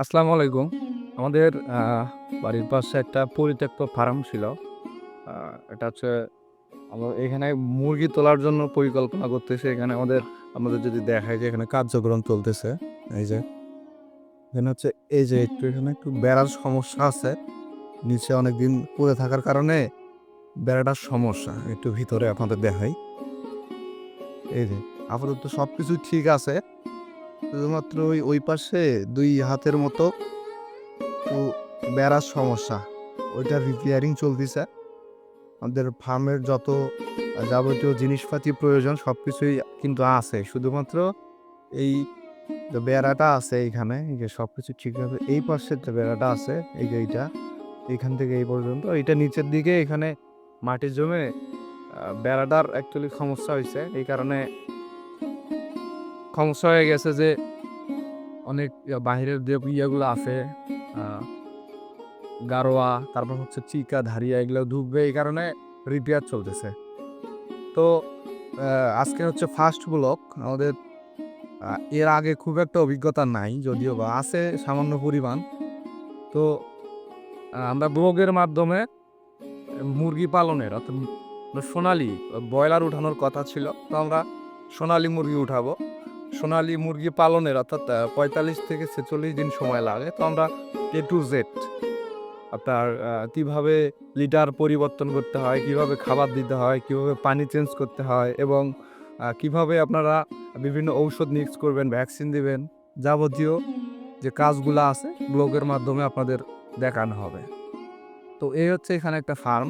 আসসালামু আলাইকুম। আমাদের বাড়ির পাশে একটা পরিত্যক্ত ফার্ম ছিল। এটা হচ্ছে আমরা এখানে মুরগি তোলার জন্য পরিকল্পনা করতেছে। এখানে আমাদের আমাদের যদি দেখায় যে এখানে কার্যক্রম চলতেছে, এই যে, এখানে হচ্ছে, এই যে একটু এখানে একটু বেড়ার সমস্যা আছে। নিচে অনেক দিন পড়ে থাকার কারণে বেড়াটার সমস্যা, একটু ভিতরে আপনাদের দেখাই। এই যে, আপাতত সব কিছু ঠিক আছে। শুধুমাত্র ওই ওই পাশে দুই হাতের মতো বেড়ার সমস্যা। ওইটা রিপেয়ারিং চলতেছে। আমাদের ফার্মের যত যাবতীয় জিনিসপাতি প্রয়োজন সব কিছুই কিন্তু আছে। শুধুমাত্র এই যে বেড়াটা আছে এইখানে এই যে সব কিছু ঠিকভাবে এই পাশের যে বেড়াটা আছে, এই যে এইটা এইখান থেকে এই পর্যন্ত। এইটা নিচের দিকে এখানে মাটি জমে বেড়াটার অ্যাকচুয়ালি সমস্যা হয়েছে এই কারণে সমস্যা হয়ে গেছে যে অনেক বাইরের যে ইয়েগুলো আছে গারোয়া, তারপর হচ্ছে চিকা, ধারিয়া, এগুলো ঢুকবে এই কারণে রিপেয়ার চলতেছে। তো আজকে হচ্ছে ফার্স্ট ব্লক আমাদের এর আগে খুব একটা অভিজ্ঞতা নাই, যদিও বা আছে সামান্য পরিমাণ। তো আমরা ব্লগের মাধ্যমে মুরগি পালনের, অর্থাৎ সোনালি, ব্রয়লার উঠানোর কথা ছিল, তো আমরা সোনালি মুরগি উঠাবো। সোনালি মুরগি পালনের অর্থাৎ পঁয়তাল্লিশ থেকে ছেচল্লিশ দিন সময় লাগে। তো আমরা এ টু জেড আপনার কীভাবে লিটার পরিবর্তন করতে হয়, কীভাবে খাবার দিতে হয়, কীভাবে পানি চেঞ্জ করতে হয় এবং কীভাবে আপনারা বিভিন্ন ঔষধ মিক্স করবেন ভ্যাকসিন দিবেন যাবতীয় যে কাজগুলো আছে, ব্লগের মাধ্যমে আপনাদের দেখানো হবে। তো এই হচ্ছে এখানে একটা ফার্ম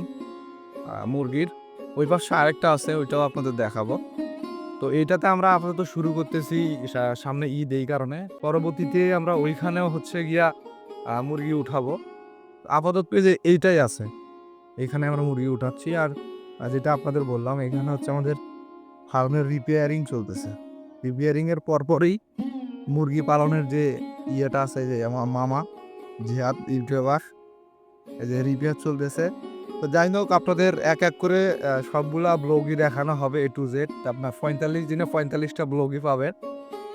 মুরগির। ওই পাশে আরেকটা আছে, ওইটাও আপনাদের দেখাবো। তো এইটাতে আমরা আপাতত শুরু করতেছি সামনে ঈদ এই কারণে। পরবর্তীতে আমরা ওইখানেও হচ্ছে গিয়া মুরগি উঠাবো। আপাতত যে এইটাই আছে। এখানে আমরা মুরগি উঠাচ্ছি আর যেটা আপনাদের বললাম, এখানে হচ্ছে আমাদের ফার্মের রিপেয়ারিং চলতেছে। রিপেয়ারিং এর পরপরই মুরগি পালনের যে ইয়েটা আছে, যে আমার মামা, জিহাদ ইউটিউবার এই যে রিপেয়ার চলতেছে। তো যাই হোক আপনাদের এক এক করে সবগুলা ব্লগই দেখানো হবে এ টু জেড আপনার পঁয়তাল্লিশ দিনে পঁয়তাল্লিশটা ব্লগই পাবেন,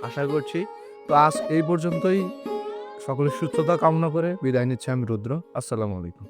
আশা করছি। তো আজ এই পর্যন্তই। সকলের সুস্থতা কামনা করে বিদায় নিচ্ছি আমি রুদ্র। আসসালামু আলাইকুম।